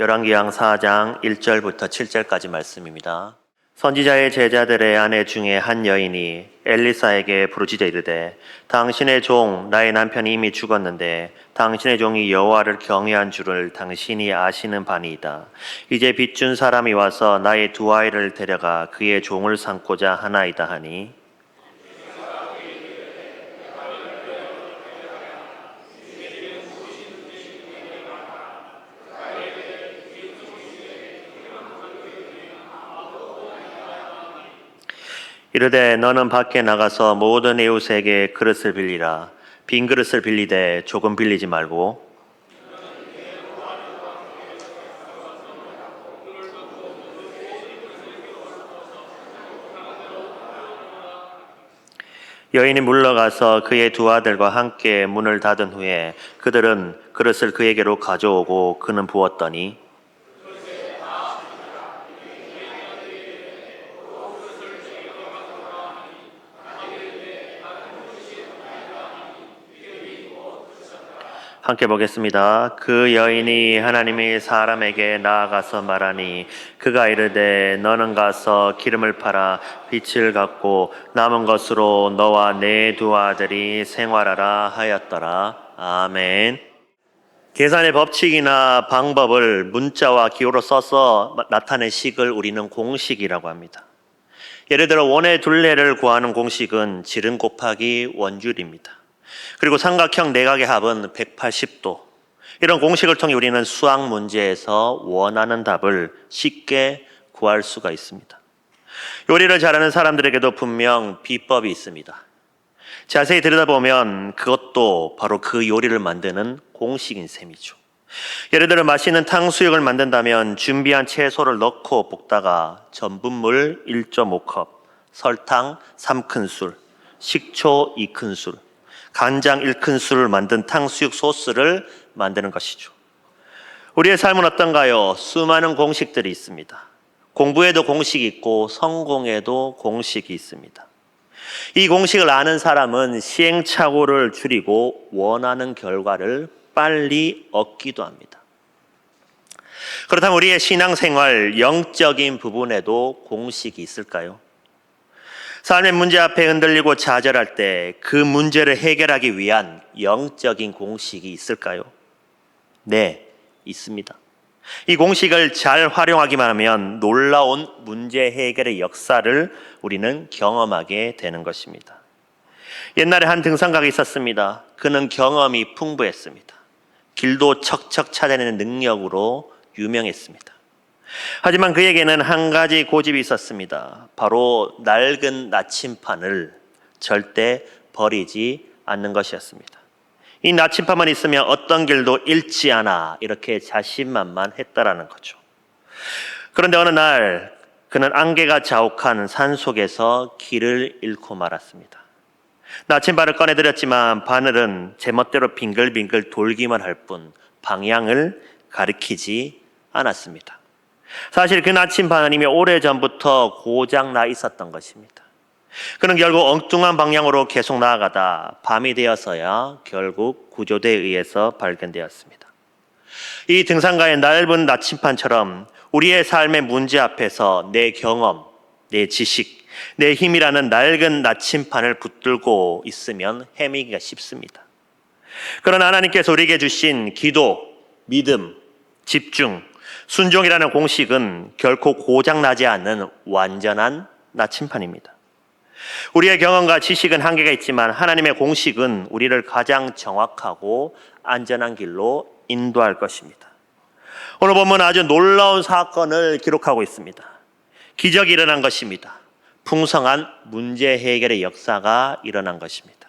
열왕기상 4장 1절부터 7절까지 말씀입니다. 선지자의 제자들의 아내 중에 한 여인이 엘리사에게 부르짖어 이르되 당신의 종 나의 남편이 이미 죽었는데 당신의 종이 여호와를 경외한 줄을 당신이 아시는 바니이다. 이제 빚준 사람이 와서 나의 두 아이를 데려가 그의 종을 삼고자 하나이다 하니 이르되 너는 밖에 나가서 모든 이웃에게 그릇을 빌리라. 빈 그릇을 빌리되 조금 빌리지 말고. 여인이 물러가서 그의 두 아들과 함께 문을 닫은 후에 그들은 그릇을 그에게로 가져오고 그는 부었더니 함께 보겠습니다. 그 여인이 하나님이 사람에게 나아가서 말하니 그가 이르되 너는 가서 기름을 팔아 빛을 갖고 남은 것으로 너와 내 두 아들이 생활하라 하였더라. 아멘. 계산의 법칙이나 방법을 문자와 기호로 써서 나타낸 식을 우리는 공식이라고 합니다. 예를 들어 원의 둘레를 구하는 공식은 지름 곱하기 원줄입니다. 그리고 삼각형 내각의 합은 180도. 이런 공식을 통해 우리는 수학 문제에서 원하는 답을 쉽게 구할 수가 있습니다. 요리를 잘하는 사람들에게도 분명 비법이 있습니다. 자세히 들여다보면 그것도 바로 그 요리를 만드는 공식인 셈이죠. 예를 들어 맛있는 탕수육을 만든다면 준비한 채소를 넣고 볶다가 전분물 1.5컵, 설탕 3큰술, 식초 2큰술, 간장 1큰술을 만든 탕수육 소스를 만드는 것이죠. 우리의 삶은 어떤가요? 수많은 공식들이 있습니다. 공부에도 공식이 있고 성공에도 공식이 있습니다. 이 공식을 아는 사람은 시행착오를 줄이고 원하는 결과를 빨리 얻기도 합니다. 그렇다면 우리의 신앙생활 영적인 부분에도 공식이 있을까요? 삶의 문제 앞에 흔들리고 좌절할 때 그 문제를 해결하기 위한 영적인 공식이 있을까요? 네, 있습니다. 이 공식을 잘 활용하기만 하면 놀라운 문제 해결의 역사를 우리는 경험하게 되는 것입니다. 옛날에 한 등산가가 있었습니다. 그는 경험이 풍부했습니다. 길도 척척 찾아내는 능력으로 유명했습니다. 하지만 그에게는 한 가지 고집이 있었습니다. 바로 낡은 나침판을 절대 버리지 않는 것이었습니다. 이 나침판만 있으면 어떤 길도 잃지 않아 이렇게 자신만만 했다라는 거죠. 그런데 어느 날 그는 안개가 자욱한 산 속에서 길을 잃고 말았습니다. 나침반을 꺼내드렸지만 바늘은 제멋대로 빙글빙글 돌기만 할 뿐 방향을 가리키지 않았습니다. 사실 그 나침반은 이미 오래전부터 고장 나 있었던 것입니다. 그는 결국 엉뚱한 방향으로 계속 나아가다 밤이 되어서야 결국 구조대에 의해서 발견되었습니다. 이 등산가의 넓은 나침판처럼 우리의 삶의 문제 앞에서 내 경험, 내 지식, 내 힘이라는 낡은 나침판을 붙들고 있으면 헤매기가 쉽습니다. 그러나 하나님께서 우리에게 주신 기도, 믿음, 집중, 순종이라는 공식은 결코 고장나지 않는 완전한 나침판입니다. 우리의 경험과 지식은 한계가 있지만 하나님의 공식은 우리를 가장 정확하고 안전한 길로 인도할 것입니다. 오늘 보면 아주 놀라운 사건을 기록하고 있습니다. 기적이 일어난 것입니다. 풍성한 문제 해결의 역사가 일어난 것입니다.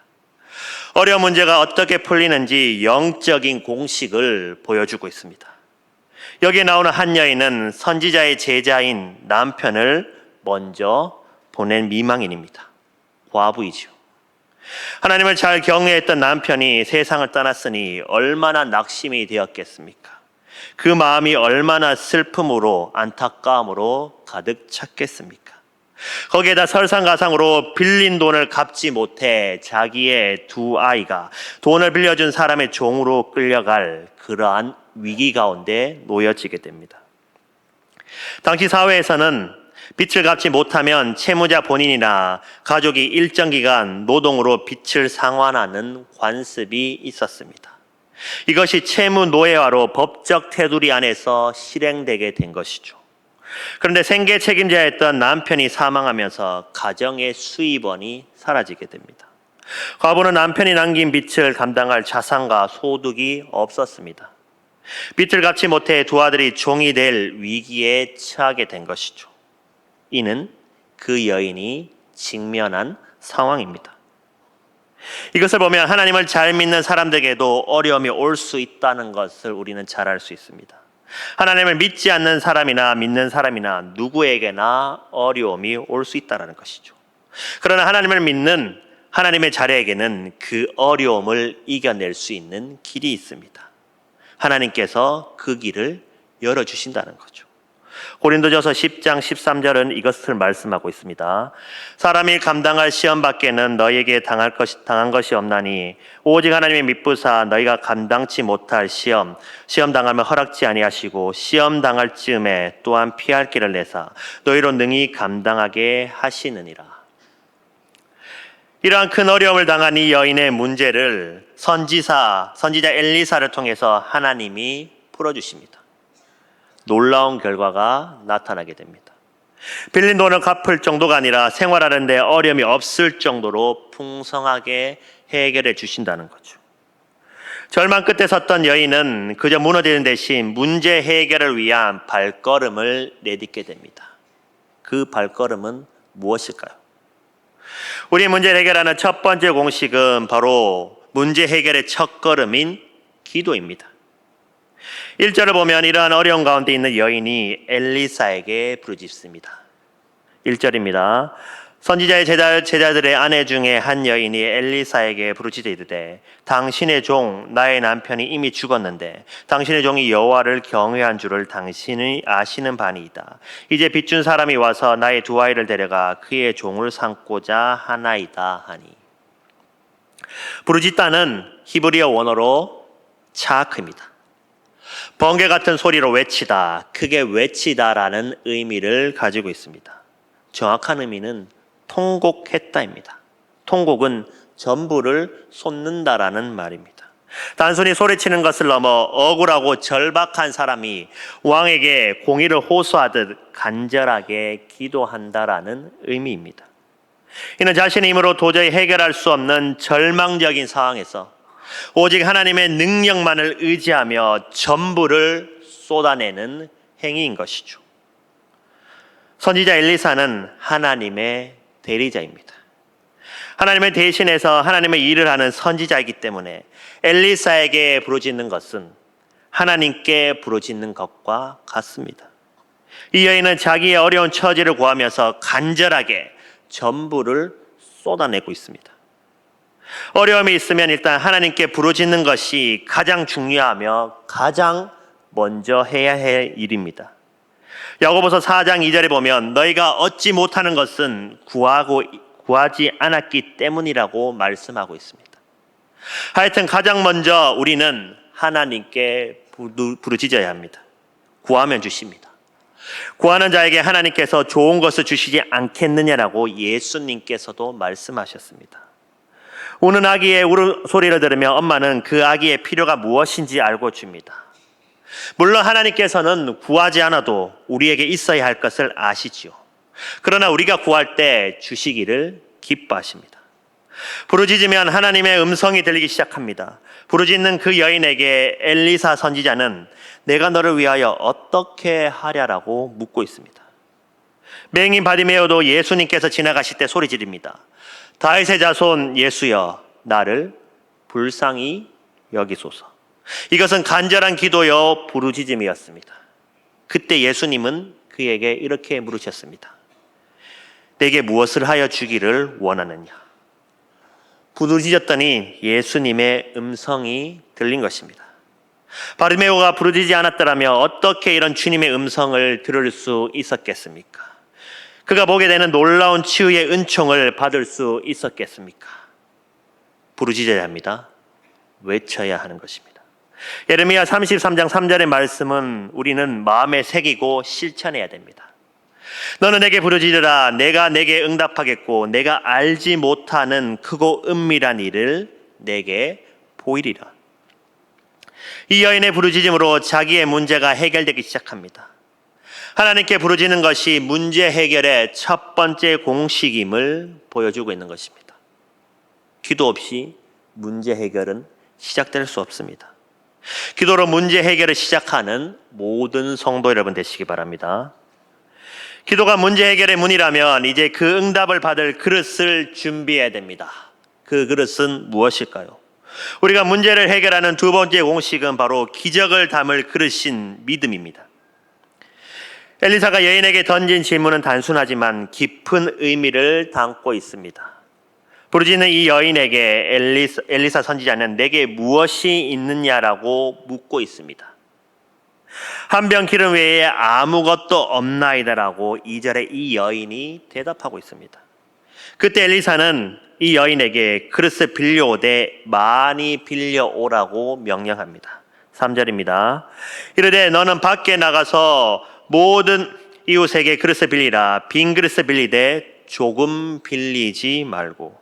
어려운 문제가 어떻게 풀리는지 영적인 공식을 보여주고 있습니다. 여기에 나오는 한 여인은 선지자의 제자인 남편을 먼저 보낸 미망인입니다. 과부이죠. 하나님을 잘 경외했던 남편이 세상을 떠났으니 얼마나 낙심이 되었겠습니까? 그 마음이 얼마나 슬픔으로 안타까움으로 가득 찼겠습니까? 거기에다 설상가상으로 빌린 돈을 갚지 못해 자기의 두 아이가 돈을 빌려준 사람의 종으로 끌려갈 그러한 위기 가운데 놓여지게 됩니다. 당시 사회에서는 빚을 갚지 못하면 채무자 본인이나 가족이 일정 기간 노동으로 빚을 상환하는 관습이 있었습니다. 이것이 채무 노예화로 법적 테두리 안에서 실행되게 된 것이죠. 그런데 생계 책임자였던 남편이 사망하면서 가정의 수입원이 사라지게 됩니다. 과부는 남편이 남긴 빚을 감당할 자산과 소득이 없었습니다. 갚지 못해 두 아들이 종이 될 위기에 처하게 된 것이죠. 이는 그 여인이 직면한 상황입니다. 이것을 보면 하나님을 잘 믿는 사람들에게도 어려움이 올 수 있다는 것을 우리는 잘 알 수 있습니다. 하나님을 믿지 않는 사람이나 믿는 사람이나 누구에게나 어려움이 올 수 있다는 것이죠. 그러나 하나님을 믿는 하나님의 자녀에게는 그 어려움을 이겨낼 수 있는 길이 있습니다. 하나님께서 그 길을 열어주신다는 거죠. 고린도전서 10장 13절은 이것을 말씀하고 있습니다. 사람이 감당할 시험 밖에는 너에게 당할 것이 당한 것이 없나니 오직 하나님의 믿부사 너희가 감당치 못할 시험 시험 당하면 허락지 아니하시고 시험 당할 즈음에 또한 피할 길을 내사 너희로 능히 감당하게 하시느니라. 이러한 큰 어려움을 당한 이 여인의 문제를 선지사 선지자 엘리사를 통해서 하나님이 풀어 주십니다. 놀라운 결과가 나타나게 됩니다. 빌린 돈을 갚을 정도가 아니라 생활하는데 어려움이 없을 정도로 풍성하게 해결해 주신다는 거죠. 절망 끝에 섰던 여인은 그저 무너지는 대신 문제 해결을 위한 발걸음을 내딛게 됩니다. 그 발걸음은 무엇일까요? 우리 문제를 해결하는 첫 번째 공식은 바로 문제 해결의 첫 걸음인 기도입니다. 1절을 보면 이러한 어려운 가운데 있는 여인이 엘리사에게 부르짖습니다. 1절입니다. 선지자의 제자, 제자들의 아내 중에 한 여인이 엘리사에게 부르짖어 이르되 당신의 종 나의 남편이 이미 죽었는데 당신의 종이 여호와를 경외한 줄을 당신이 아시는 바니이다. 이제 빚준 사람이 와서 나의 두 아이를 데려가 그의 종을 삼고자 하나이다 하니 부르짖다는 히브리어 원어로 차크입니다. 번개 같은 소리로 외치다, 크게 외치다라는 의미를 가지고 있습니다. 정확한 의미는 통곡했다입니다. 통곡은 전부를 쏟는다라는 말입니다. 단순히 소리치는 것을 넘어 억울하고 절박한 사람이 왕에게 공의를 호소하듯 간절하게 기도한다라는 의미입니다. 이는 자신의 힘으로 도저히 해결할 수 없는 절망적인 상황에서 오직 하나님의 능력만을 의지하며 전부를 쏟아내는 행위인 것이죠. 선지자 엘리사는 하나님의 대리자입니다. 하나님을 대신해서 하나님의 일을 하는 선지자이기 때문에 엘리사에게 부르짖는 것은 하나님께 부르짖는 것과 같습니다. 이 여인은 자기의 어려운 처지를 구하면서 간절하게 전부를 쏟아내고 있습니다. 어려움이 있으면 일단 하나님께 부르짖는 것이 가장 중요하며 가장 먼저 해야 할 일입니다. 야고보서 4장 2절에 보면 너희가 얻지 못하는 것은 구하고 구하지 않았기 때문이라고 말씀하고 있습니다. 하여튼 가장 먼저 우리는 하나님께 부르짖어야 합니다. 구하면 주십니다. 구하는 자에게 하나님께서 좋은 것을 주시지 않겠느냐라고 예수님께서도 말씀하셨습니다. 우는 아기의 울음소리를 들으며 엄마는 그 아기의 필요가 무엇인지 알고 줍니다. 물론 하나님께서는 구하지 않아도 우리에게 있어야 할 것을 아시지요. 그러나 우리가 구할 때 주시기를 기뻐하십니다. 부르짖으면 하나님의 음성이 들리기 시작합니다. 부르짖는 그 여인에게 엘리사 선지자는 내가 너를 위하여 어떻게 하랴라고 묻고 있습니다. 맹인 바디메오도 예수님께서 지나가실 때 소리 지릅니다. 다윗의 자손 예수여 나를 불쌍히 여기소서. 이것은 간절한 기도여 부르짖음이었습니다. 그때 예수님은 그에게 이렇게 물으셨습니다. 내게 무엇을 하여 주기를 원하느냐? 부르짖었더니 예수님의 음성이 들린 것입니다. 바르메오가 부르짖지 않았더라면 어떻게 이런 주님의 음성을 들을 수 있었겠습니까? 그가 보게 되는 놀라운 치유의 은총을 받을 수 있었겠습니까? 부르짖어야 합니다. 외쳐야 하는 것입니다. 예레미야 33장 3절의 말씀은 우리는 마음에 새기고 실천해야 됩니다. 너는 내게 부르짖으라 내가 내게 응답하겠고 내가 알지 못하는 크고 은밀한 일을 내게 보이리라. 이 여인의 부르짖음으로 자기의 문제가 해결되기 시작합니다. 하나님께 부르짖는 것이 문제 해결의 첫 번째 공식임을 보여주고 있는 것입니다. 기도 없이 문제 해결은 시작될 수 없습니다. 기도로 문제 해결을 시작하는 모든 성도 여러분 되시기 바랍니다. 기도가 문제 해결의 문이라면 이제 그 응답을 받을 그릇을 준비해야 됩니다. 그 그릇은 무엇일까요? 우리가 문제를 해결하는 두 번째 공식은 바로 기적을 담을 그릇인 믿음입니다. 엘리사가 여인에게 던진 질문은 단순하지만 깊은 의미를 담고 있습니다. 부르짖는 이 여인에게 엘리사, 엘리사 선지자는 내게 무엇이 있느냐라고 묻고 있습니다. 한 병 기름 외에 아무것도 없나이다라고 2절에 이 여인이 대답하고 있습니다. 그때 엘리사는 이 여인에게 그릇을 빌려오되 많이 빌려오라고 명령합니다. 3절입니다. 이르되 너는 밖에 나가서 모든 이웃에게 그릇을 빌리라 빈 그릇을 빌리되 조금 빌리지 말고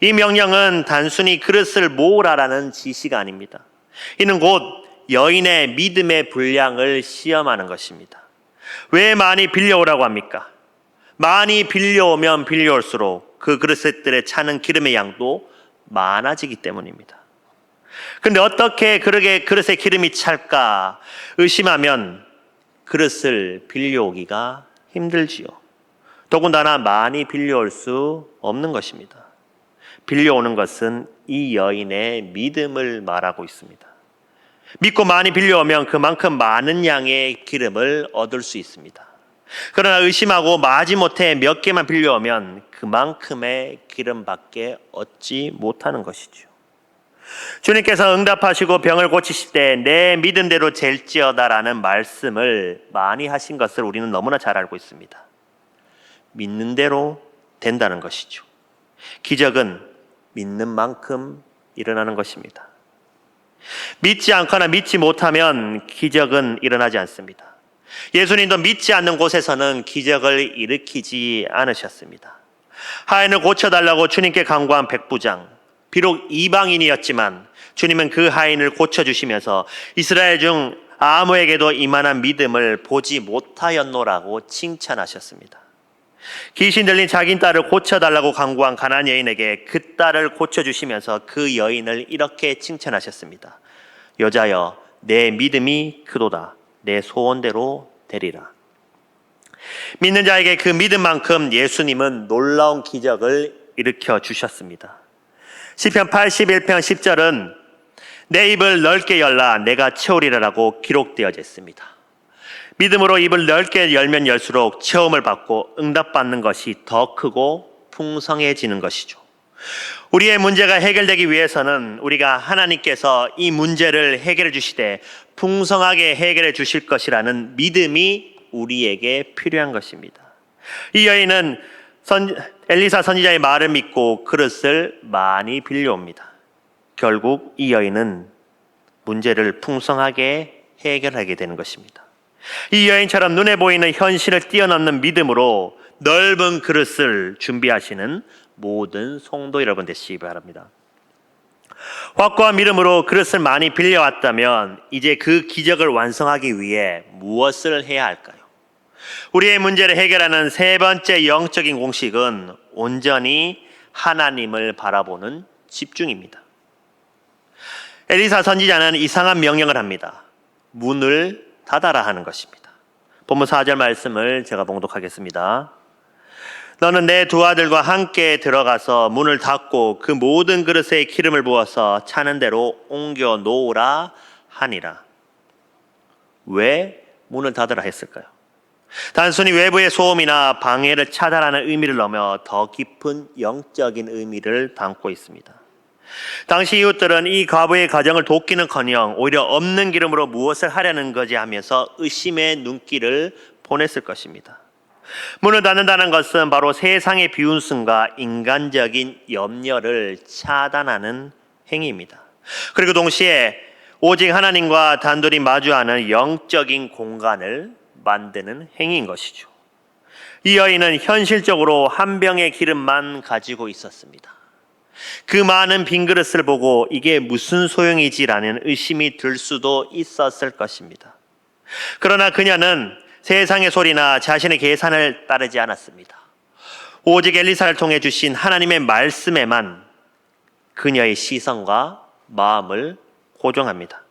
이 명령은 단순히 그릇을 모으라라는 지시가 아닙니다. 이는 곧 여인의 믿음의 분량을 시험하는 것입니다. 왜 많이 빌려오라고 합니까? 많이 빌려오면 빌려올수록 그 그릇들에 차는 기름의 양도 많아지기 때문입니다. 근데 어떻게 그렇게 그릇에 기름이 찰까 의심하면 그릇을 빌려오기가 힘들지요. 더군다나 많이 빌려올 수 없는 것입니다. 빌려오는 것은 이 여인의 믿음을 말하고 있습니다. 믿고 많이 빌려오면 그만큼 많은 양의 기름을 얻을 수 있습니다. 그러나 의심하고 마지못해 몇 개만 빌려오면 그만큼의 기름밖에 얻지 못하는 것이죠. 주님께서 응답하시고 병을 고치실 때 내 믿음대로 잴지어다라는 말씀을 많이 하신 것을 우리는 너무나 잘 알고 있습니다. 믿는 대로 된다는 것이죠. 기적은 믿는 만큼 일어나는 것입니다. 믿지 않거나 믿지 못하면 기적은 일어나지 않습니다. 예수님도 믿지 않는 곳에서는 기적을 일으키지 않으셨습니다. 하인을 고쳐달라고 주님께 간구한 백부장, 비록 이방인이었지만 주님은 그 하인을 고쳐주시면서 이스라엘 중 아무에게도 이만한 믿음을 보지 못하였노라고 칭찬하셨습니다. 귀신 들린 자기 딸을 고쳐달라고 간구한 가난 여인에게 그 딸을 고쳐주시면서 그 여인을 이렇게 칭찬하셨습니다. 여자여, 내 믿음이 크도다. 내 소원대로 되리라. 믿는 자에게 그 믿음만큼 예수님은 놀라운 기적을 일으켜 주셨습니다. 시편 81편 10절은 내 입을 넓게 열라 내가 채우리라라고 기록되어져 있습니다. 믿음으로 입을 넓게 열면 열수록 체험을 받고 응답받는 것이 더 크고 풍성해지는 것이죠. 우리의 문제가 해결되기 위해서는 우리가 하나님께서 이 문제를 해결해 주시되 풍성하게 해결해 주실 것이라는 믿음이 우리에게 필요한 것입니다. 이 여인은 선, 엘리사 선지자의 말을 믿고 그릇을 많이 빌려옵니다. 결국 이 여인은 문제를 풍성하게 해결하게 되는 것입니다. 이 여인처럼 눈에 보이는 현실을 뛰어넘는 믿음으로 넓은 그릇을 준비하시는 모든 성도 여러분 되시기 바랍니다. 확고한 믿음으로 그릇을 많이 빌려왔다면 이제 그 기적을 완성하기 위해 무엇을 해야 할까요? 우리의 문제를 해결하는 세 번째 영적인 공식은 온전히 하나님을 바라보는 집중입니다. 엘리사 선지자는 이상한 명령을 합니다. 문을 닫아라 하는 것입니다. 본문 4절 말씀을 제가 봉독하겠습니다. 너는 내 두 아들과 함께 들어가서 문을 닫고 그 모든 그릇에 기름을 부어서 차는 대로 옮겨 놓으라 하니라. 왜 문을 닫으라 했을까요? 단순히 외부의 소음이나 방해를 차단하는 의미를 넘어 더 깊은 영적인 의미를 담고 있습니다. 당시 이웃들은 이 과부의 가정을 돕기는커녕 오히려 없는 기름으로 무엇을 하려는 거지 하면서 의심의 눈길을 보냈을 것입니다. 문을 닫는다는 것은 바로 세상의 비웃음과 인간적인 염려를 차단하는 행위입니다. 그리고 동시에 오직 하나님과 단둘이 마주하는 영적인 공간을 만드는 행위인 것이죠. 이 여인은 현실적으로 한 병의 기름만 가지고 있었습니다. 그 많은 빈 그릇을 보고 이게 무슨 소용이지라는 의심이 들 수도 있었을 것입니다. 그러나 그녀는 세상의 소리나 자신의 계산을 따르지 않았습니다. 오직 엘리사를 통해 주신 하나님의 말씀에만 그녀의 시선과 마음을 고정합니다.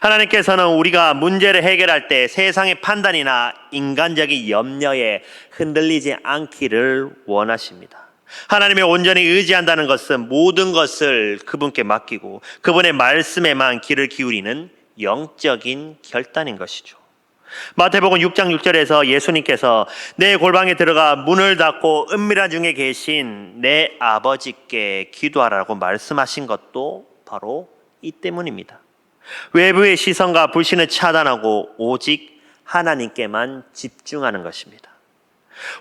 하나님께서는 우리가 문제를 해결할 때 세상의 판단이나 인간적인 염려에 흔들리지 않기를 원하십니다. 하나님의 온전히 의지한다는 것은 모든 것을 그분께 맡기고 그분의 말씀에만 귀를 기울이는 영적인 결단인 것이죠. 마태복음 6장 6절에서 예수님께서 내 골방에 들어가 문을 닫고 은밀한 중에 계신 내 아버지께 기도하라고 말씀하신 것도 바로 이 때문입니다. 외부의 시선과 불신을 차단하고 오직 하나님께만 집중하는 것입니다.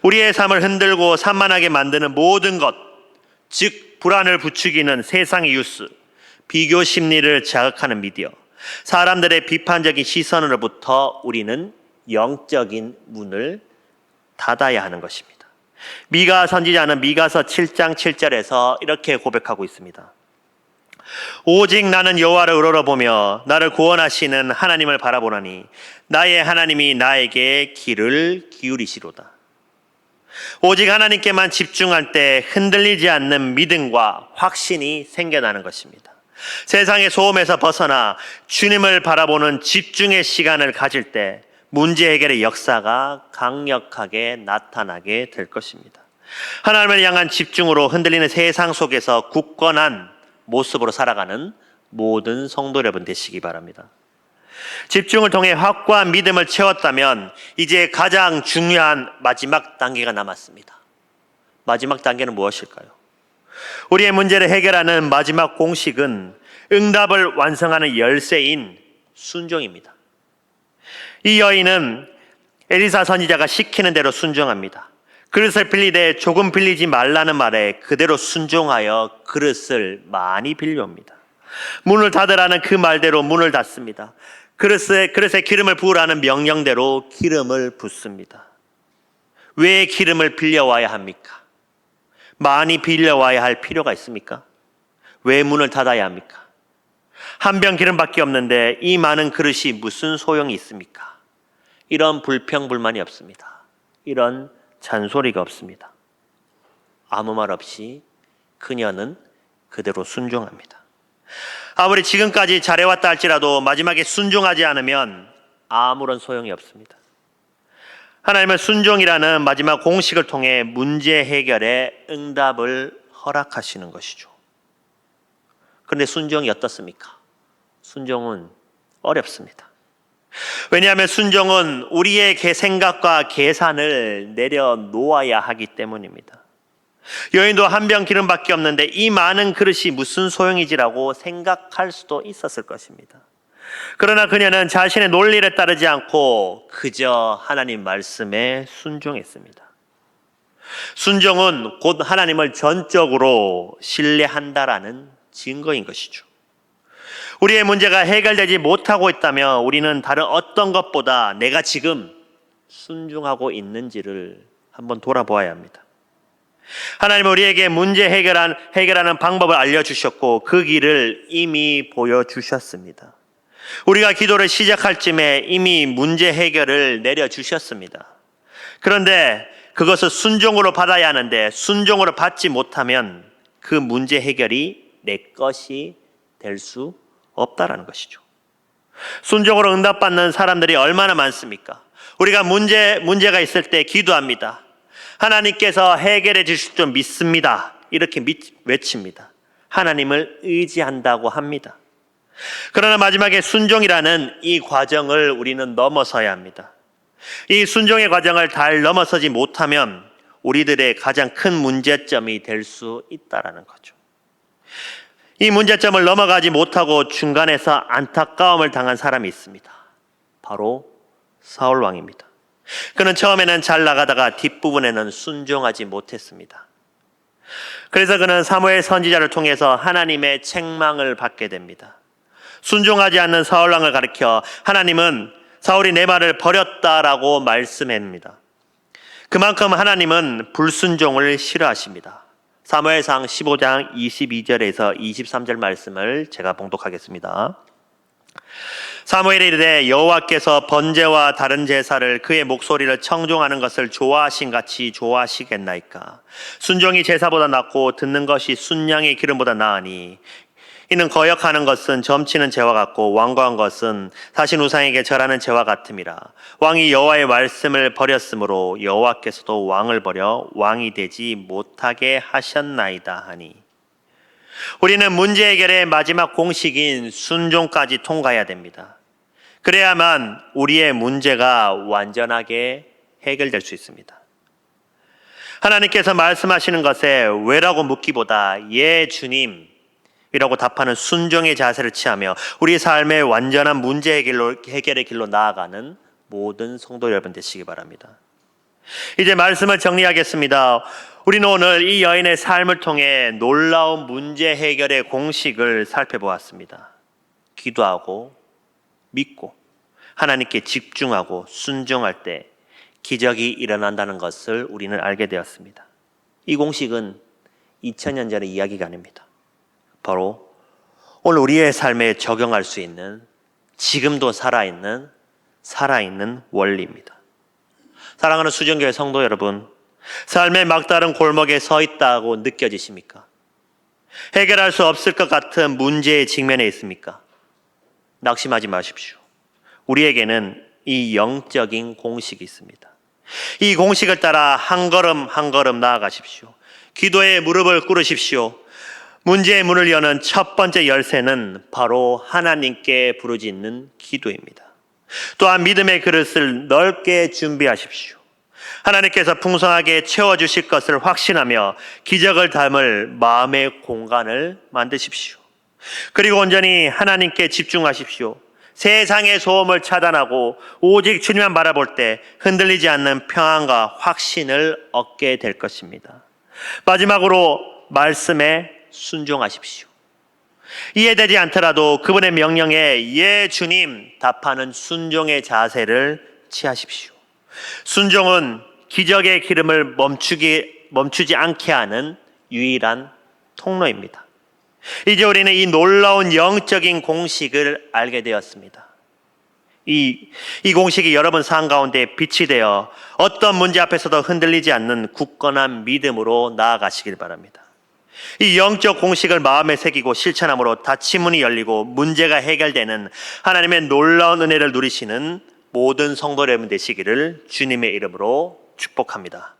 우리의 삶을 흔들고 산만하게 만드는 모든 것, 즉 불안을 부추기는 세상의 뉴스, 비교 심리를 자극하는 미디어, 사람들의 비판적인 시선으로부터 우리는 영적인 문을 닫아야 하는 것입니다. 미가 선지자는 미가서 7장 7절에서 이렇게 고백하고 있습니다. 오직 나는 여호와를 우러러보며 나를 구원하시는 하나님을 바라보나니 나의 하나님이 나에게 귀를 기울이시로다. 오직 하나님께만 집중할 때 흔들리지 않는 믿음과 확신이 생겨나는 것입니다. 세상의 소음에서 벗어나 주님을 바라보는 집중의 시간을 가질 때 문제 해결의 역사가 강력하게 나타나게 될 것입니다. 하나님을 향한 집중으로 흔들리는 세상 속에서 굳건한 모습으로 살아가는 모든 성도 여러분 되시기 바랍니다. 집중을 통해 확고한 믿음을 채웠다면 이제 가장 중요한 마지막 단계가 남았습니다. 마지막 단계는 무엇일까요? 우리의 문제를 해결하는 마지막 공식은 응답을 완성하는 열쇠인 순종입니다. 이 여인은 에리사 선지자가 시키는 대로 순종합니다. 그릇을 빌리되 조금 빌리지 말라는 말에 그대로 순종하여 그릇을 많이 빌려옵니다. 문을 닫으라는 그 말대로 문을 닫습니다. 그릇에, 그릇에 기름을 부으라는 명령대로 기름을 붓습니다. 왜 기름을 빌려와야 합니까? 많이 빌려와야 할 필요가 있습니까? 왜 문을 닫아야 합니까? 한 병 기름밖에 없는데 이 많은 그릇이 무슨 소용이 있습니까? 이런 불평불만이 없습니다. 이런 잔소리가 없습니다. 아무 말 없이 그녀는 그대로 순종합니다. 아무리 지금까지 잘해왔다 할지라도 마지막에 순종하지 않으면 아무런 소용이 없습니다. 하나님은 순종이라는 마지막 공식을 통해 문제 해결에 응답을 허락하시는 것이죠. 그런데 순종이 어떻습니까? 순종은 어렵습니다. 왜냐하면 순종은 우리의 생각과 계산을 내려놓아야 하기 때문입니다. 여인도 한 병 기름밖에 없는데 이 많은 그릇이 무슨 소용이지라고 생각할 수도 있었을 것입니다. 그러나 그녀는 자신의 논리를 따르지 않고 그저 하나님 말씀에 순종했습니다. 순종은 곧 하나님을 전적으로 신뢰한다라는 증거인 것이죠. 우리의 문제가 해결되지 못하고 있다면 우리는 다른 어떤 것보다 내가 지금 순종하고 있는지를 한번 돌아보아야 합니다. 하나님 우리에게 문제 해결한, 해결하는 방법을 알려주셨고 그 길을 이미 보여주셨습니다. 우리가 기도를 시작할 쯤에 이미 문제 해결을 내려주셨습니다. 그런데 그것을 순종으로 받아야 하는데 순종으로 받지 못하면 그 문제 해결이 내 것이 될 수 없다라는 것이죠. 순종으로 응답받는 사람들이 얼마나 많습니까? 우리가 문제, 문제가 있을 때 기도합니다. 하나님께서 해결해 주실 줄 믿습니다. 이렇게 믿, 외칩니다. 하나님을 의지한다고 합니다. 그러나 마지막에 순종이라는 이 과정을 우리는 넘어서야 합니다. 이 순종의 과정을 잘 넘어서지 못하면 우리들의 가장 큰 문제점이 될 수 있다라는 거죠. 이 문제점을 넘어가지 못하고 중간에서 안타까움을 당한 사람이 있습니다. 바로 사울 왕입니다. 그는 처음에는 잘 나가다가 뒷부분에는 순종하지 못했습니다. 그래서 그는 사무엘 선지자를 통해서 하나님의 책망을 받게 됩니다. 순종하지 않는 사울 왕을 가리켜 하나님은 사울이 내 말을 버렸다라고 말씀합니다. 그만큼 하나님은 불순종을 싫어하십니다. 사무엘상 15장 22절에서 23절 말씀을 제가 봉독하겠습니다. 사무엘이 이르되 여호와께서 번제와 다른 제사를 그의 목소리를 청종하는 것을 좋아하신 같이 좋아하시겠나이까? 순종이 제사보다 낫고 듣는 것이 순양의 기름보다 나으니 이는 거역하는 것은 점치는 죄와 같고 완고한 것은 사신 우상에게 절하는 죄와 같음이라. 왕이 여호와의 말씀을 버렸으므로 여호와께서도 왕을 버려 왕이 되지 못하게 하셨나이다 하니 우리는 문제 해결의 마지막 공식인 순종까지 통과해야 됩니다. 그래야만 우리의 문제가 완전하게 해결될 수 있습니다. 하나님께서 말씀하시는 것에 왜라고 묻기보다 예 주님 이라고 답하는 순종의 자세를 취하며 우리 삶의 완전한 문제 해결로, 해결의 길로 나아가는 모든 성도 여러분 되시기 바랍니다. 이제 말씀을 정리하겠습니다. 우리는 오늘 이 여인의 삶을 통해 놀라운 문제 해결의 공식을 살펴보았습니다. 기도하고 믿고 하나님께 집중하고 순종할 때 기적이 일어난다는 것을 우리는 알게 되었습니다. 이 공식은 2000년 전의 이야기가 아닙니다. 바로 오늘 우리의 삶에 적용할 수 있는 지금도 살아있는 살아있는 원리입니다. 사랑하는 수정교회 성도 여러분, 삶의 막다른 골목에 서 있다고 느껴지십니까? 해결할 수 없을 것 같은 문제의 직면에 있습니까? 낙심하지 마십시오. 우리에게는 이 영적인 공식이 있습니다. 이 공식을 따라 한 걸음 한 걸음 나아가십시오. 기도에 무릎을 꿇으십시오. 문제의 문을 여는 첫 번째 열쇠는 바로 하나님께 부르짖는 기도입니다. 또한 믿음의 그릇을 넓게 준비하십시오. 하나님께서 풍성하게 채워주실 것을 확신하며 기적을 담을 마음의 공간을 만드십시오. 그리고 온전히 하나님께 집중하십시오. 세상의 소음을 차단하고 오직 주님만 바라볼 때 흔들리지 않는 평안과 확신을 얻게 될 것입니다. 마지막으로 말씀에 순종하십시오. 이해되지 않더라도 그분의 명령에 예 주님 답하는 순종의 자세를 취하십시오. 순종은 기적의 기름을 멈추기 멈추지 않게 하는 유일한 통로입니다. 이제 우리는 이 놀라운 영적인 공식을 알게 되었습니다. 이, 이 공식이 여러분 삶 가운데 빛이 되어 어떤 문제 앞에서도 흔들리지 않는 굳건한 믿음으로 나아가시길 바랍니다. 이 영적 공식을 마음에 새기고 실천함으로 닫힌 문이 열리고 문제가 해결되는 하나님의 놀라운 은혜를 누리시는 모든 성도 여러분 되시기를 주님의 이름으로 축복합니다.